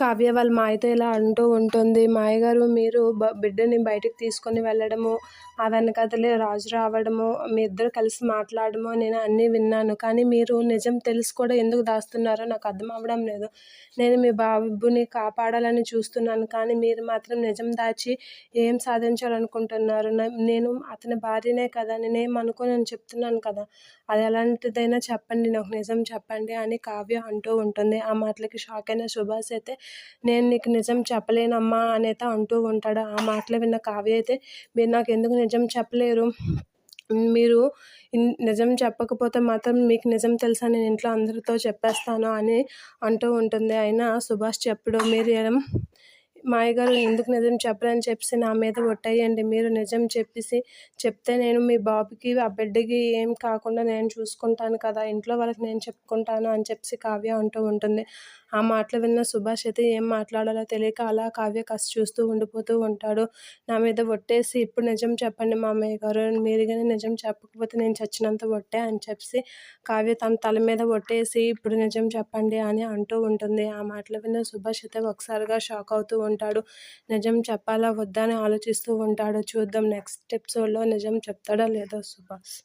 కావ్య వాళ్ళ మాయతో ఇలా అంటూ ఉంటుంది. మాయగారు మీరు బిడ్డని బయటకు తీసుకొని వెళ్ళడము ఆ వెనకాతలే రాజు రావడము మీ ఇద్దరు కలిసి మాట్లాడము నేను అన్నీ విన్నాను. కానీ మీరు నిజం తెలిసి కూడా ఎందుకు దాస్తున్నారో నాకు అర్థం అవ్వడం లేదు. నేను మీ బాబుని కాపాడాలని చూస్తున్నాను. కానీ మీరు మాత్రం నిజం దాచి ఏం సాధించాలనుకుంటున్నారు? నేను అతని భార్యనే కదా? నేనేం అనుకోని నేను చెప్తున్నాను కదా? అది ఎలాంటిదైనా చెప్పండి నాకు నిజం చెప్పండి అని కావ్య అంటూ ఉంటుంది. ఆ మాటలకి షాక్ అయిన సుభాష్ అయితే నేను నీకు నిజం చెప్పలేనమ్మా అని అంటూ ఉంటాడు. ఆ మాటలు విన్న కావ్య అయితే మీరు నాకు ఎందుకు నిజం చెప్పలేరు? మీరు నిజం చెప్పకపోతే మాత్రం మీకు నిజం తెలుసా? నేను ఇంట్లో అందరితో చెప్పేస్తాను అని అంటూ ఉంటుంది. అయినా సుభాష్ చెప్పడు మీరు మాయగారు ఎందుకు నిజం చెప్పరని చెప్పేసి నా మీద ఒట్టేయండి. మీరు నిజం చెప్పేసి చెప్తే నేను మీ బాబుకి ఆ బిడ్డకి ఏం కాకుండా నేను చూసుకుంటాను కదా ఇంట్లో వాళ్ళకి నేను చెప్పుకుంటాను అని చెప్పేసి కావ్య అంటూ ఉంటుంది. ఆ మాటలు విన్న సుభాష్ అయితే ఏం మాట్లాడాలో తెలియక అలా కావ్య కసి చూస్తూ ఉండిపోతూ ఉంటాడు. నా మీద ఒట్టేసి ఇప్పుడు నిజం చెప్పండి మామయ్య గారు. మీరు కానీ నిజం చెప్పకపోతే నేను చచ్చినంత ఒట్టే అని చెప్పి కావ్య తన తల మీద ఒట్టేసి ఇప్పుడు నిజం చెప్పండి అని అంటూ ఉంటుంది. ఆ మాటలు విన్న సుభాష్ అయితే ఒకసారిగా షాక్ అవుతూ ఉంటాడు. నిజం చెప్పాలా? వద్దా? అని ఆలోచిస్తూ ఉంటాడు. చూద్దాం నెక్స్ట్ ఎపిసోడ్లో నిజం చెప్తాడా లేదో సుభాష్.